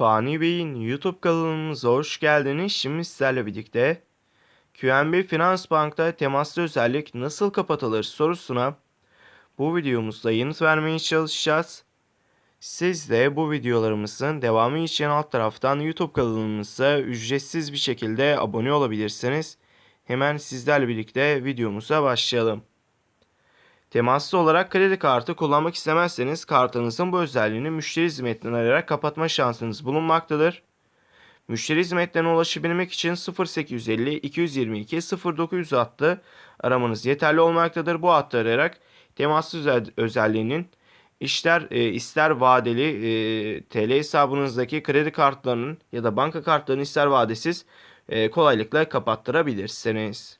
Fani Bey'in YouTube kanalımıza hoş geldiniz. Şimdi sizlerle birlikte QNB Finans Bank'ta temaslı özellik nasıl kapatılır sorusuna bu videomuzda yanıt vermeye çalışacağız. Siz de bu videolarımızın devamı için alt taraftan YouTube kanalımıza ücretsiz bir şekilde abone olabilirsiniz. Hemen sizlerle birlikte videomuza başlayalım. Temaslı olarak kredi kartı kullanmak istemezseniz kartınızın bu özelliğini müşteri hizmetinden arayarak kapatma şansınız bulunmaktadır. Müşteri hizmetlerine ulaşabilmek için 0850 222 0900 hattı aramanız yeterli olmaktadır. Bu hattı arayarak temaslı özel- özelliğinin işler e, ister vadeli e, TL hesabınızdaki kredi kartlarının ya da banka kartlarının ister vadesiz e, kolaylıkla kapattırabilirsiniz.